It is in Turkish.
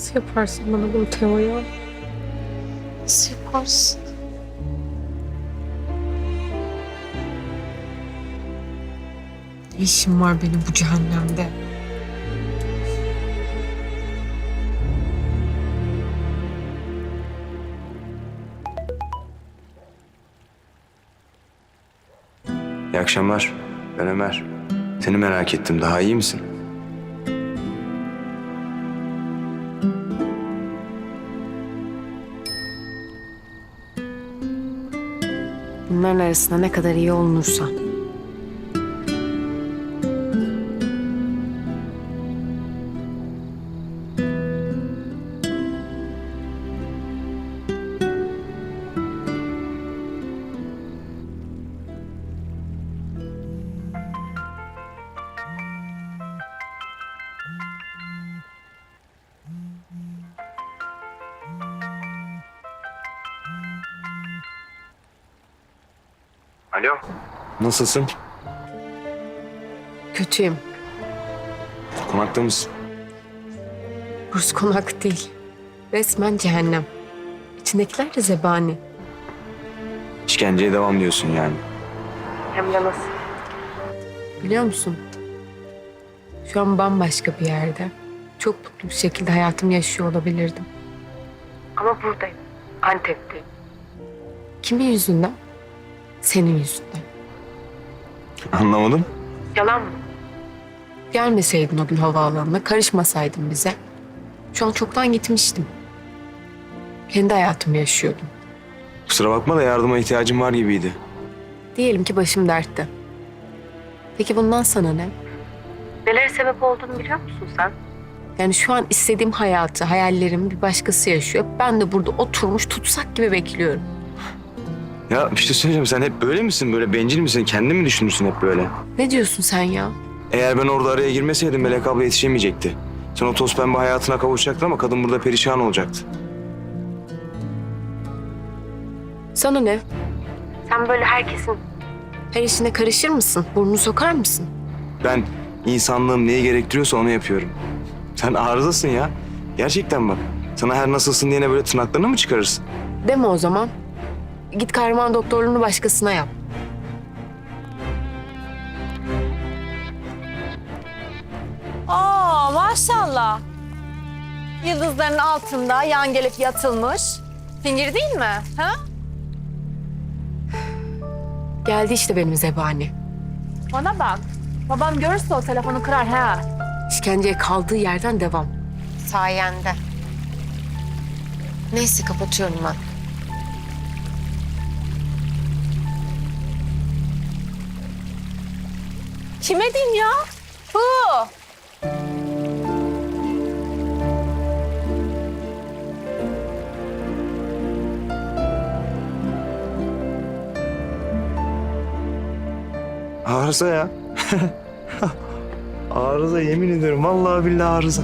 Nasıl yaparsın bana bunu Teo ya? Nasıl yaparsın? Ne işim var benim bu cehennemde? İyi akşamlar. Ben Ömer. Seni merak ettim. Daha iyi misin? Bunların arasında ne kadar iyi olunursa. Alo. Nasılsın? Kötüyüm. Konakta mısın? Burası konak değil. Resmen cehennem. İçindekiler de zebani. İşkenceye devam diyorsun yani. Hem de nasıl? Biliyor musun? Şu an bambaşka bir yerde. Çok mutlu bir şekilde hayatımı yaşıyor olabilirdim. Ama buradayım. Antep'teyim. Kimin yüzünden? Senin yüzünden. Anlamadım. Yalan mı? Gelmeseydin o gün havaalanına, karışmasaydın bize. Şu an çoktan gitmiştim. Kendi hayatımı yaşıyordum. Kusura bakma da yardıma ihtiyacım var gibiydi. Diyelim ki başım dertte. Peki bundan sana ne? Nelere sebep olduğunu biliyor musun sen? Yani şu an istediğim hayatı, hayallerimi bir başkası yaşıyor. Ben de burada oturmuş tutsak gibi bekliyorum. Ya bir şey söyleyeceğim. Sen hep böyle misin? Böyle bencil misin? Kendin mi düşünürsün hep böyle? Ne diyorsun sen ya? Eğer ben orada araya girmeseydim Melek abla yetişemeyecekti. Sen o toz pembe hayatına kavuşacaktın ama kadın burada perişan olacaktı. Sana ne? Sen böyle herkesin her işine karışır mısın? Burnunu sokar mısın? Ben insanlığım neyi gerektiriyorsa onu yapıyorum. Sen arızasın ya. Gerçekten bak. Sana her nasılsın diyene böyle tırnaklarını mı çıkarırsın? Deme o zaman. Git kahraman doktorluğunu başkasına yap. Aa maşallah. Yıldızların altında yan gelip yatılmış. Fingir değil mi? Ha? Geldi işte benim zebani. Bana bak. Babam görürse o telefonu kırar ha. İşkenceye kaldığı yerden devam. Sayende. Neyse kapatıyorum ben. Kime diyeyim ya? Hu. Arıza ya. arıza yemin ediyorum. Vallahi billahi arıza.